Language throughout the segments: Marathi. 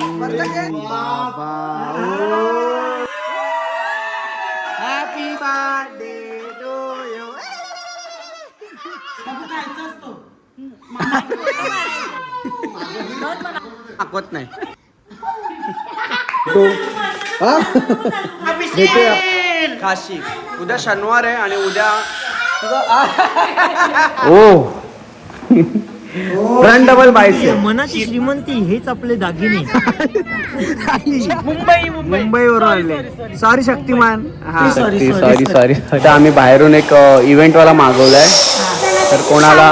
बाबा हॅपी बर्थडे टू यू दाखवत नाही. हा? भेटूया. काशी. उद्या शनिवार आहे आणि उद्या ओ. फ्रंट डबल बायसे मनाची श्रीमंती हेच आपले दागिने. मुंबईवरून आले. सॉरी शक्तिमान. हा सॉरी सॉरी सॉरी तर आम्ही बाहेरून एक इव्हेंट वाला मागवलाय. तर कोणाला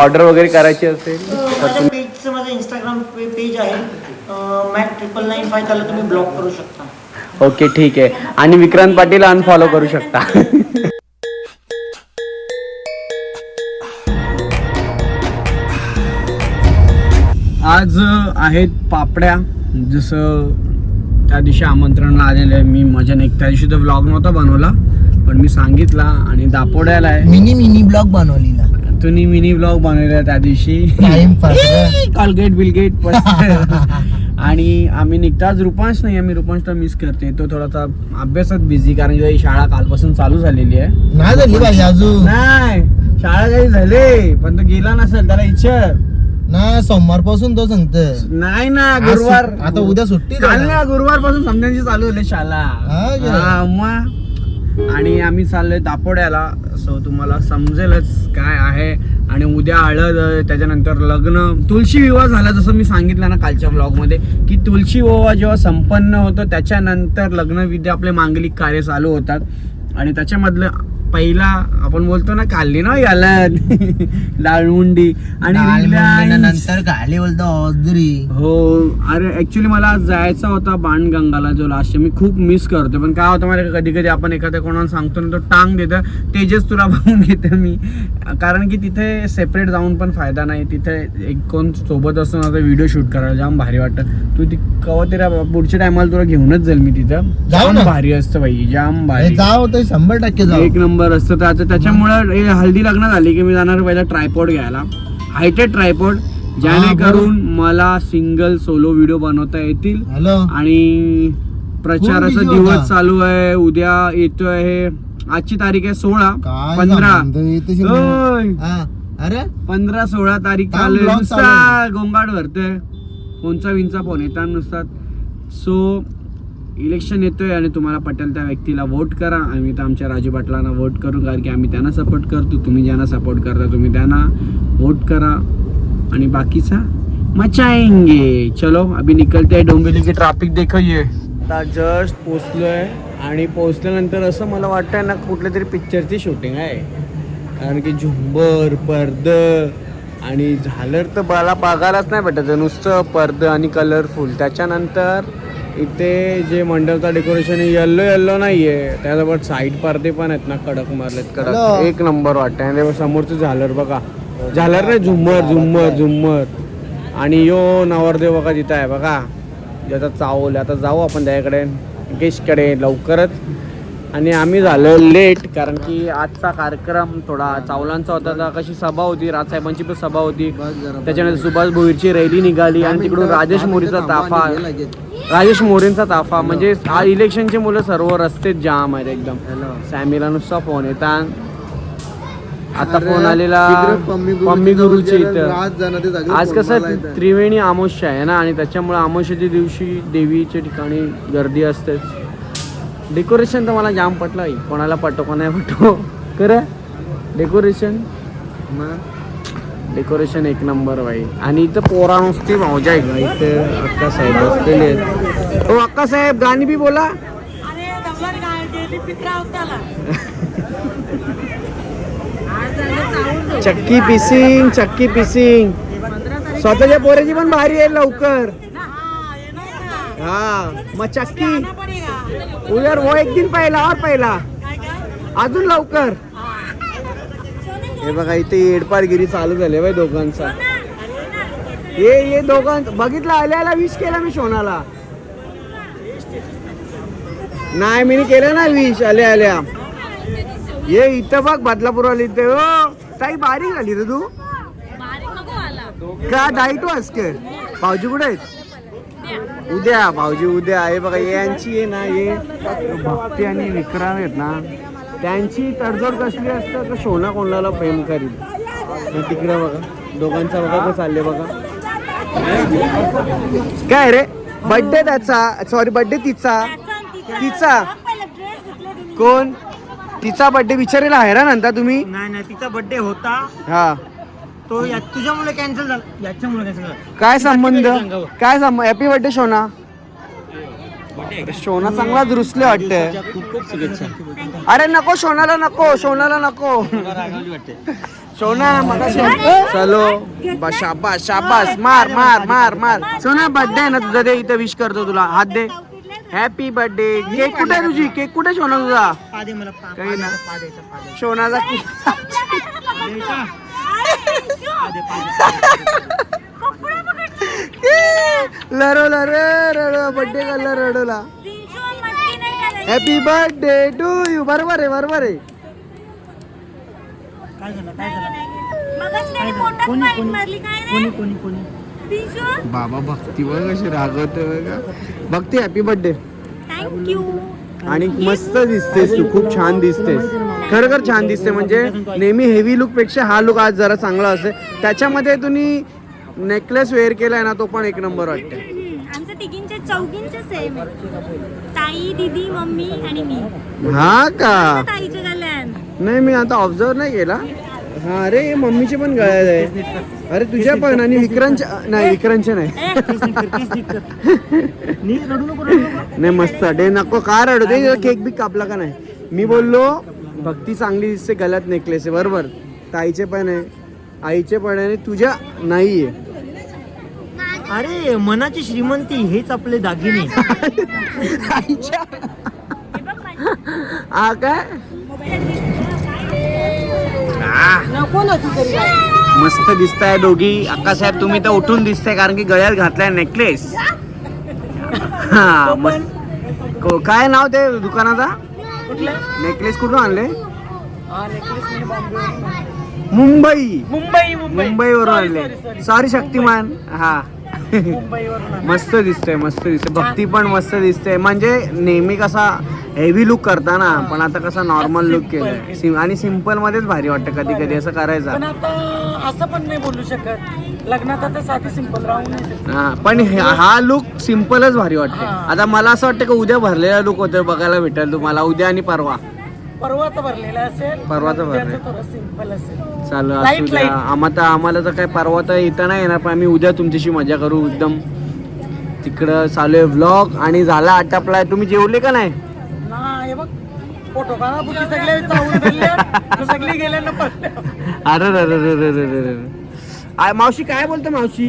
ऑर्डर वगैरे करायची असेल तर माझ्या पेजचं माझं इंस्टाग्राम पेज आहे. मॅट ट्रिपल नाईन फाय त्याला तुम्ही ब्लॉक करू शकता. ओके ठीक आहे. आणि विक्रांत पाटील अनफॉलो करू शकता. आज आहेत पापड्या. जसं त्या दिवशी आमंत्रणाला आलेलं मी माझ्या एक त्या दिवशी तर व्लॉग नव्हता बनवला पण मी सांगितला आणि दापोड्याला आहे. मिनी मिनी ब्लॉग बनवलेला. तुम्ही मिनी व्लॉग बनवलेला त्या दिवशी. कॉलगेट बिलगेट आणि आम्ही निघताच रुपांश नाही आम्ही रुपांशला मिस करते तो थोडासा अभ्यासात बिझी कारण की शाळा कालपासून चालू झालेली आहे. नाही झाली पाहिजे अजून. नाही शाळा काही झाले पण तो गेला नसेल त्याला इच्छा ना सोमवारपासून तो सांगत नाही ना गुरुवार. आता उद्या सुट्टी काल ना गुरुवारपासून समजायची चालू झाली हा? हा, मग. आणि आम्ही चाललोय दापोड्याला. सो तुम्हाला समजेलच काय आहे. आणि उद्या हळद आहे, त्याच्यानंतर लग्न. तुळशी विवाह झाला जसं मी सांगितलं ना कालच्या ब्लॉगमध्ये की तुळशी विवाह जेव्हा संपन्न होतो त्याच्यानंतर लग्नविधी आपले मांगलिक कार्य चालू होतात. आणि त्याच्यामधलं पहिला आपण बोलतो ना काढली ना याला लाळमुंडी आणि रिलायन्स. नंतर गाडी बोलतो ऑदरी हो. अरे ऍक्च्युली मला आज जायचा होता बाणगंगाला जो लास्ट मी खूप मिस करतो पण काय होतं मला कधी कधी आपण एखाद्या कोणाला सांगतो ना तो टांग देतं तेजस तुला बघून घेते मी. कारण की तिथे सेपरेट जाऊन पण फायदा नाही. तिथे एक कोण सोबत असतो ना व्हिडिओ शूट करायला जाम भारी वाटतं. तू ती कवा तरी पुढच्या टायमाला तुला घेऊनच जाईल मी तिथं. जाऊ जाम ना. भारी असतं बाई. जाम भारी. जाऊ ते शंभर टक्के जाऊ. एक नंबर असतं. आता त्याच्यामुळे हल्दी लग्न झाली की मी जाणार पहिला ट्रायपॉड घ्यायला. हायटेड ट्रायपॉड जेणेकरून मला सिंगल सोलो व्हिडिओ बनवता येतील. आणि प्रचाराचा दिवस. चालू आहे. उद्या येतोय हे आजची तारीख आहे सोळा. पंधरा. अरे? पंधरा सोळा तारीख चालू आहे. नुसता गोंगाट भरतोय. फोनचा विंचा फोन येतात नुसतात सो इलेक्शन येतोय आणि तुम्हाला पटेल त्या व्यक्तीला वोट करा. आम्ही तर आमच्या राजू पाटलांना वोट करू कारण की आम्ही त्यांना सपोर्ट करतो. तुम्ही ज्यांना सपोर्ट करता तुम्ही त्यांना वोट करा. आणि बाकीचा मचाएंगे चलो अभी निकलते हैं डोंबिवली की ट्रॅफिक देखो ये. आता जस्ट पोचलोय आणि पोचल्यानंतर असं मला वाटतंय ना कुठल्या तरी पिक्चरची शूटिंग आहे. कारण की झुंबर पडद आणि झालर तर मला बघायलाच नाही भेटत. नुसतं पडद आणि कलरफुल त्याच्यानंतर इथे जे मंडपचं डेकोरेशन आहे येल्लो येल्लो नाही आहे त्यासोबत साईड पडदे पण आहेत ना कडक मारलेत कडक. एक नंबर वाटतंय. आणि समोरचं झालर बघा. झालर नाही झुम्मर झुम्मर झुम्मर. आणि यो नवरदेव बघा तिथं आहे बघा. ज्याचा चावल आता जाऊ आपण त्याकडे गेस्टकडे लवकरच. आणि आम्ही झालो लेट कारण की आजचा कार्यक्रम थोडा चावलांचा होता. तर कशी सभा होती राजसाहेबांची पण सभा होती. त्याच्यानंतर सुभाष भोईरची रॅली निघाली आणि तिकडून राजेश मोरीचा ताफा राजेश मोरेंचा ताफा. म्हणजे आज इलेक्शनचे मुलं सर्व रस्तेच जाम आहेत एकदम. सॅमीला नुसता फोन येतात आता फोन आलेला पम्मी गुरुची इथं. आज कसं त्रिवेणी अमावस्या आहे ना आणि त्याच्यामुळे अमावस्याच्या दिवशी देवीच्या ठिकाणी गर्दी असतेच. डेकोरेशन तर मला जाम पटलं बाई. कोणाला पटो का नाही पटो. खरं? डेकोरेशन डेकोरेशन एक नंबर बाई. आणि इथं पोरा नुसती मौजा आहे का इथं अक्का साहेब बसलेले आहेत. हो अक्का साहेब गाणी बी बोला. चक्की पिसिंग चक्की पिसिंग. स्वतःच्या पोऱ्याची पण भारी आहे लवकर. हा मग चक्की. आना पडेगा। उद्या वो एक दिन पहिला और पहिला. अजून लवकर. हे बघा इथे येडपारगिरी चालू झाली बाई दोघांचा. ये ये दोघां बघितलं आल्याला विश केला मी शोनाला नाही मी केलं ना विश आल्या आल्या. ये इथं बघ बदलापूर आली इथे. हो ताई बारीक आली रे तू. का डाईट वास के भाऊजी कुठे आहेत? उद्या भाऊजी उद्या. आहे बघा यांची आहे ना हे भक्ती आणि विक्रम आहेत ना त्यांची तडजोड कसली असतं तर सोना कोणाला प्रेम करील तिकडे बघा दोघांचा बघा कसं चालले बघा. काय रे? बर्थडे त्याचा सॉरी बर्थडे तिचा. तिचा. कोण? तिचा बर्थडे विचारायला हैराण आणता तुम्ही? नाही नाही तिचा बर्थडे होता. हा. तो या तुझ्यामुळे कॅन्सल झाला. याच्यामुळे कॅन्सल झाला. काय संबंध? काय संबंध? हॅपी बर्थडे शोना. शोना चांगलाच रुसले वाटते खूप खूप शुभेच्छा अरे नको शोनाला नको शोनाला नको. शोना मग चलो. बा- शाबास शाबास. मार मार मार मार. सोना बर्थडे आहे ना तुझा? दे इथं विश करतो तुला. हात दे. हॅपी बर्थडे केक कुठे आहे तुझी? केक कुठे आहे शोना तुझा? पादे मला पा- काही ना. शोनाचा लढवला रे रडव बर्थडे करला रडवला हॅपी बर्थडे टू यू बरोबर आहे बरोबर आहे. काय झालं काय झालं? कोणी कोणी कोणी बाबा भक्ती बघ कशी रागवते बघा. भक्ती हॅपी बर्थडे थँक्यू आणि मस्त दिसतेस तू खूप छान दिसतेस. खरोखर छान दिसते म्हणजे नेहमी हेवी लुकपेक्षा हा लुक आज जरा चांगला असेल. त्याच्यामध्ये तुम्ही नेकलेस वेअर केलाय ना तो पण एक नंबर वाटते ताई दीदी मम्मी आणि मी. हा का? नाही मी आता ऑब्झर्व नाही केला. हा अरे मम्मीचे पण गळ्यात आहे. अरे तुझ्या पण आणि विक्रांच्या नाही विक्रांचे नाही. नी रडू नको रडू नको. नाही मस्त. डे नको का रडू? दे केक बी कापला का नाही? मी बोललो भक्ती चांगली दिसते गळ्यात नेकलेस आहे बरोबर. ताईचे पण आहे आईचे पण आहे आणि तुझ्या नाहीये. अरे मनाची श्रीमंती हेच आपले दागिने. आईच्या हा काय? मस्त दिसताय दोघी. साहेब तुम्ही तर उठून दिसताय कारण की गळ्यात घातलाय नेकलेस हा मस्त. को- काय नाव ते दुकानाचा? नेकलेस कुठून आणले? मुंबई. मुंबई मुंबईवरून आणले. सॉरी शक्तिमान. हा. मस्त दिसतंय मस्त दिसतंय. भक्ती पण मस्त दिसते म्हणजे नेहमी कसा हेवी लुक करता ना पण आता कसा नॉर्मल लुक केलाय. सिम- आणि सिंपल मध्येच भारी वाटतं कधी कधी असं करायचं. पण आता असं पण नाही बोलू शकत. लग्नात आता साधी सिंपल राहू नाही शकत. हा पण हे- हा लुक सिम्पलच भारी वाटते हा. आता मला असं वाटतं की उद्या भरलेला लुक होतं बघायला भेटेल तुम्हाला. उद्या आणि परवा. परवाचं भरलेलं असेल परवाचं उद्याचं भरलेलं. थोडं सिंपल असेल. चालू असू Light, द्या. light. आम्हाला आम्हाला तर काय परवा तर येता नाही येणार पण आम्ही उद्या तुमच्याशी मजा करू एकदम. तिकडं चालू आहे व्लॉग आणि झाला आटापलाय तुम्ही जेवले का नाही? हे बघ सगळे चावून धरले. सगळे पडले अरे. आ, मावशी काय बोलतो मावशी?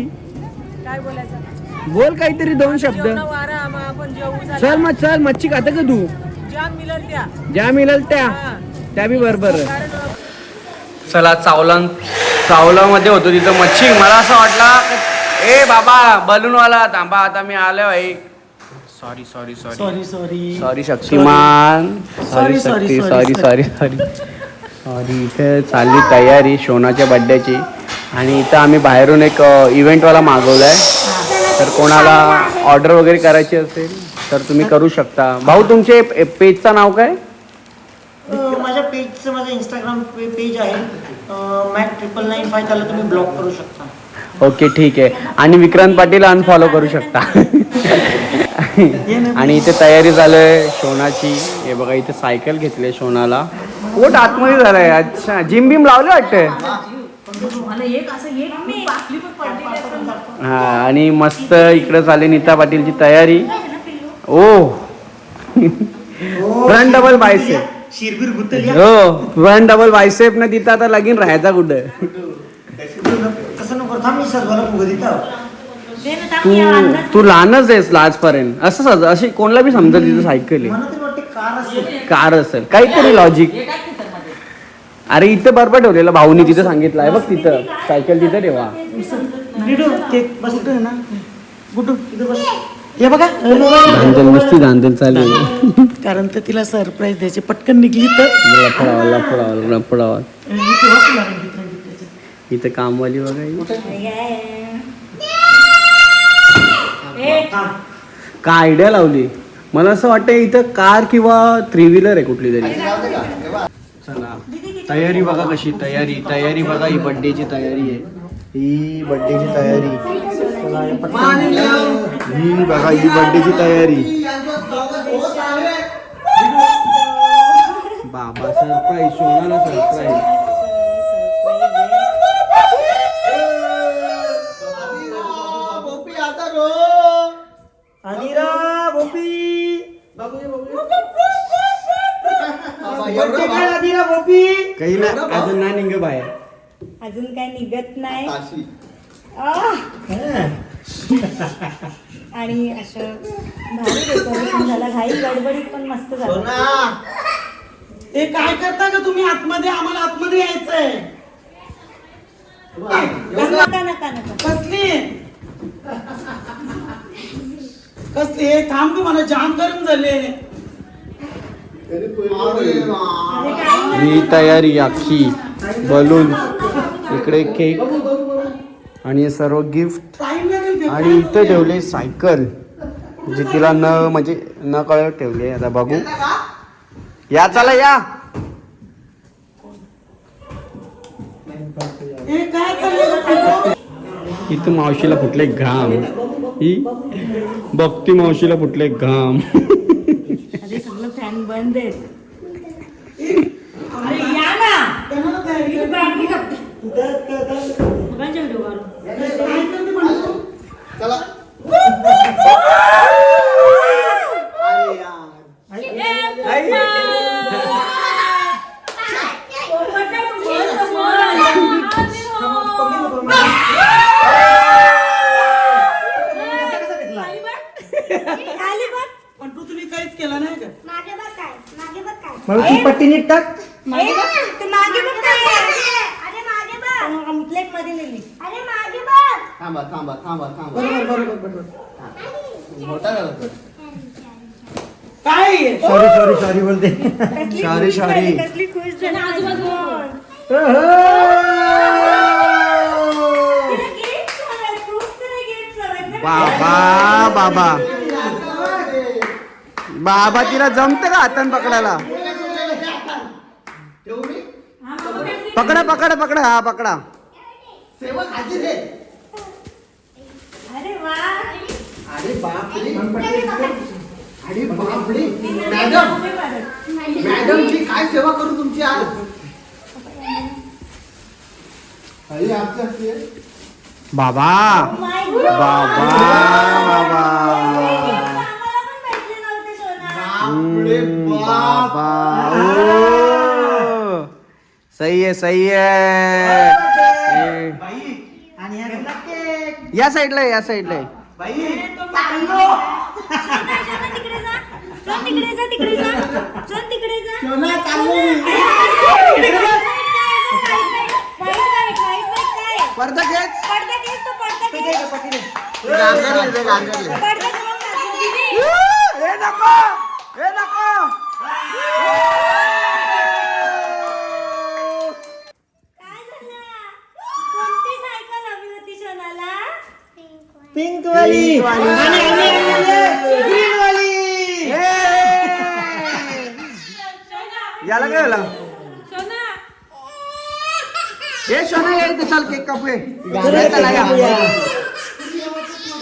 काय बोलायचं? बोल काहीतरी दोन शब्द. जेवण वारा मग आपण जेवू चल मग चल मच्छी खाता का तू? ज्या मिळेल त्या. त्या हा. बी बरोबर. कारण चला चावला चावलामध्ये होतो तिथं मच्छी. मला असं वाटलं ए बाबा बलूनवाला थांबा आता मी आलो भाई sorry sorry sorry sorry sorry sorry Shaktimaan. Sorry Shakti sorry sorry sorry sorry इथे चालली तयारी शोनाच्या बड्डेची आणि इथं आम्ही बाहेरून एक इव्हेंटवाला मागवलाय. तर कोणाला ऑर्डर वगैरे करायची असेल तर तुम्ही करू शकता. भाऊ तुमचे पेजचं नाव काय? अं, माझ्या पेजचं माझं इंस्टाग्राम पेज आहे. मॅट ट्रिपल नाईन फाय त्याला तुम्ही ब्लॉक करू शकता. ओके ठीक आहे. आणि विक्रांत पाटील अनफॉलो करू शकता. आणि इथे तयारी झालंय शोनाची हे बघा इथे सायकल घेतली शोनाला पोट आतमध्ये झालंय. अच्छा जिम बिम लावले वाटतंय? हा आणि मस्त इकडे झाली नीता पाटीलची तयारी. ओ. फ्रंट डबल बायसेप शिरबीर गुतली हो फ्रंट डबल बायसेप न तिथं आता लगीन राहायचा कुठं? तू तू लहानच आहेस आजपर्यंत असं सज अशी कोणाला बी समजत तिथं सायकल आहे. कार असेल. काहीतरी लॉजिक अरे इथं बरोबर ठेवलेलं भाऊनी तिथं सांगितलं आहे. बघ तिथं. सायकल तिथं ठेवा. हे बघा. धांदल नुसती धांदल चालू आहे. कारण तर तिला सरप्राईज द्यायचे. पटकन निघली तर. लफडावा लफडावा लफडावा इथे इथे, इथे, इथे. इथं कामवाली बघा ही. काय आयडिया लावली? मला असं वाटतं इथं कार किंवा थ्री व्हीलर आहे कुठली तरी. चला. तयारी बघा कशी तयारी तयारी बघा ही बड्डेची तयारी आहे. ही बड्डेची तयारी. ही बघा ही बड्डेची तयारी. बाबा सरप्राईज सोनाला सरप्राईज काही ना अजून नाही निघ बाहेर. अजून काय निघत नाही! आणि असं भारी डेकोरेशन झालं. घाई गडबडीत पण मस्त झालं. हे काय करता का तुम्ही? आतमध्ये आम्हाला आतमध्ये यायचंय. नका नका नका. कसली? कसली? हे थांब तू मला जाम गरम झाले अरे काय ही तयारी अख्खी बलून. इकडे केक आणि हे सर्व गिफ्ट टाइम. आणि इथं ठेवले सायकल जी तिला न म्हणजे न कळत ठेवली. आता बघू. या चला या. इथं मावशीला फुटले घाम. ही बघती मावशीला फुटले घाम. अरे सगळं फॅन बंद आहेत अरे या ना त्यांना काय इथे बॅटरी कापते काय- काय- काय- सगळ्यांच्या व्हिडिओ काढून काय करते म्हणतो? आली बघ पण तू तुम्ही काहीच केलं नाही का मागे बघ काय मागे ती पट्टी नीट टाक. मागे बघ. तू मागे बघ काय अरे मागे बघ. प्लेटमध्ये नेली. अरे मागे बघ. थांबा थांबा थांबा थांबा. बरोबर बरोबर बरोबर. मोठा झाला तो. काय? सॉरी सॉरी सॉरी बोलते. कसली खुश झाली आजूबाजू बाबा बाबा. बाबा तिला जमतं का हातान पकडायला? पकडा पकडा पकडा हा पकडा. सेवक हाजीर आहे अरे वा. अरे बापरे. अरे बापरे. मॅडम. मॅडम मी काय सेवा करू तुमची आज? अरे असते. बाबा. बाबा बाबा. बापरे बाबा. सही आहे सही आहे आणि घरात केक. या साईडला आहे, या साईडला आहे. बाई तिकडे जा चल तिकडे जा तिकडे जा चल तिकडे जा सोना चाललो मी. पडदा खेच. पडदा तो ते. घे, घे. ते गांगरले, ते गांगरले. पडदा घेऊन जा. हे नको हे नको काय झालं? कोणती सायकल हवी होती शोनाला पिंक वाली आणि आम्ही आणलेली ग्रीन वाली याला काय झालं? हे सोना या इथे चल केक कापूया चला या.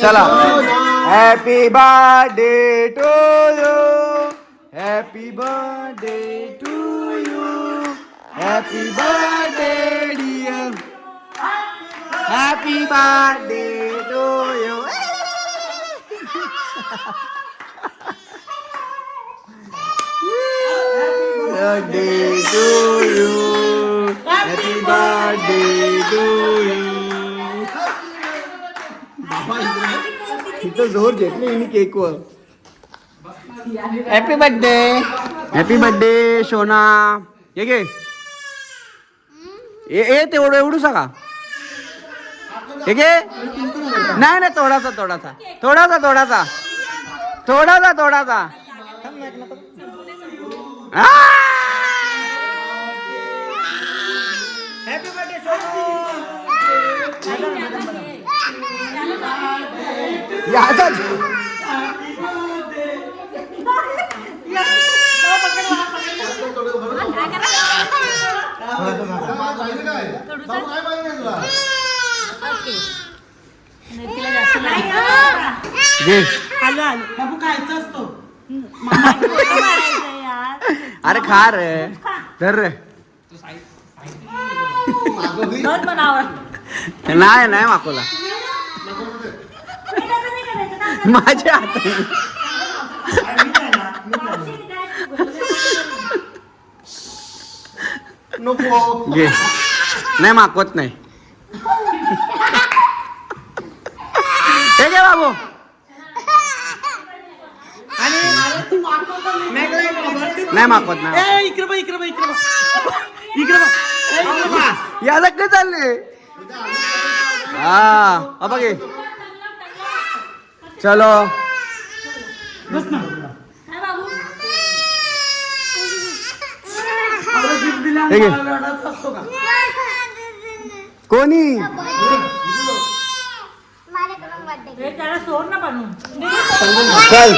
चला. Happy birthday to you happy birthday to you happy birthday dear happy birthday to you birthday to you. Happy birthday to you. इथं जोर घेतली हिने केकवर हॅपी बर्थडे हॅपी बर्थडे शोना ये घे. ए ए तेवढं एवढू का हे घे. नाही नाही थोडासा थोडासा. थोडासा थोडासा. थोडासा थोडासा आ! हॅपी बर्थडे सोनू आलो आलो. बाबू खायचं असतो. फोटो मारायचा यार. अरे खा रे. धर रे. दोन नाही नाही माकोला. तसं नाही करायचं ना. माझ्या हातात नको. घे. नाही मागवत नाही. हे घे बाबू. नाही मागवत नाही ए इकडे बघ इकडे बघ इकडे बघ. इकडे बघ. याला काय चालले. हा बघे चलो. बस ना. काय बाबू आपलं gift दिल्यावर हे घे. मला रडायचं असतो का कोणी हे त्याला सोड ना बनवून चल.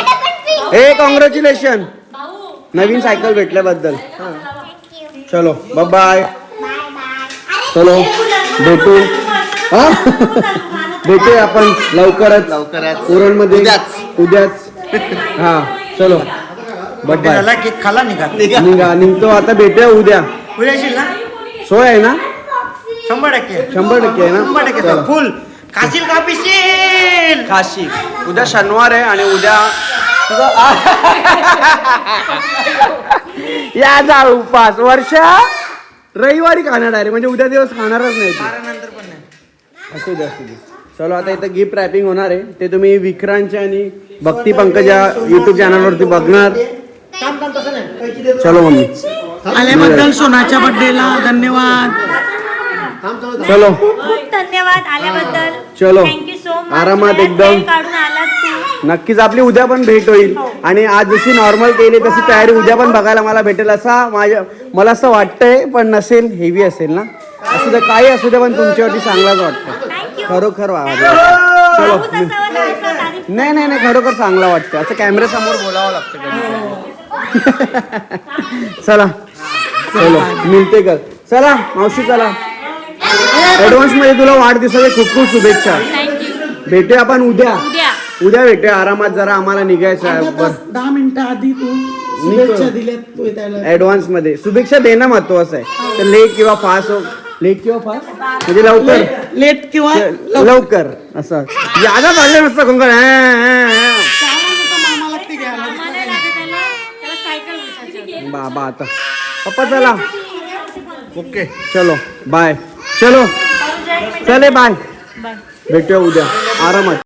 ए कॉंग्रॅच्युलेशन भाऊ नवीन सायकल भेटल्याबद्दल. चलो बाय चलो भेटू. हा? भेटूया आपण लवकरच. लवकरच. उरणमध्ये उद्याच. उद्याच. हा चलो. त्याला केक खाला निघा. निघा. निघतो आता भेटूया उद्या. उद्या येशील ना? सोय आहे ना? शंभर टक्के. शंभर टक्के आहे ना? शंभर टक्के. फुल काशील का पिशील? काशी उद्या शनिवार आहे आणि उद्या या जा उपास. वर्षा रविवारी खाणार आहे म्हणजे उद्या दिवस खाणारच नाही ती. नंतर पण नाही. असू दे असू दे. चलो आता इथं गिफ्ट रॅपिंग होणार आहे. ते तुम्ही विक्रांतच्या आणि भक्ती पंकजा युट्यूब चॅनलवरती बघणार. थांब थांब तसं नाही. पैकी देतो. चलो मम्मी. आल्याबद्दल सोनाच्या बर्थडेला धन्यवाद. चलो. खूप खूप धन्यवाद आल्याबद्दल. चलो. थँक्यू सो मच आरामात एकदम. काढून आलात तू. नक्कीच आपली उद्या पण भेट होईल. आणि आज जशी नॉर्मल केली तशी तयारी उद्या पण बघायला मला भेटेल असा माझ्या मला असं वाटतंय पण नसेल हेवी असेल ना. असू दे काही असू दे पण तुमच्यावरती चांगलाच वाटतं थँक्यू खरोखर वा चलो. असावं तारीफ नाही नाही नाही. खरोखर चांगलं वाटतं असं कॅमेऱ्यासमोर बोलावं लागतं कधी. चला. चलो. मिळते कर चला मावशी चला. ऍडव्हान्समध्ये तुला वाढदिवसाच्या खूप खूप शुभेच्छा. थँक्यू भेटूया आपण उद्या. उद्या. उद्या भेटूया. आरामात जरा आम्हाला निघायचं आहे. अर्धा तास, दहा मिनिटं आधी तू शुभेच्छा दिल्यात तू त्याला. ऍडव्हान्समध्ये. शुभेच्छा देणं महत्वाचं आहे. तर लेट किंवा फास्ट हो. लेट किंवा फास्ट म्हणजे लवकर. लेट किंवा लवकर. असं. यादा पाडलं नसतं कोण मामा लागते घ्यायला आम्हाला लागत त्याला त्याला सायकल बसायची. बाबा आता. पप्पा चला. ओके. चलो. बाय चलो. चले बाय बाय भेटूया उद्या. आरामात.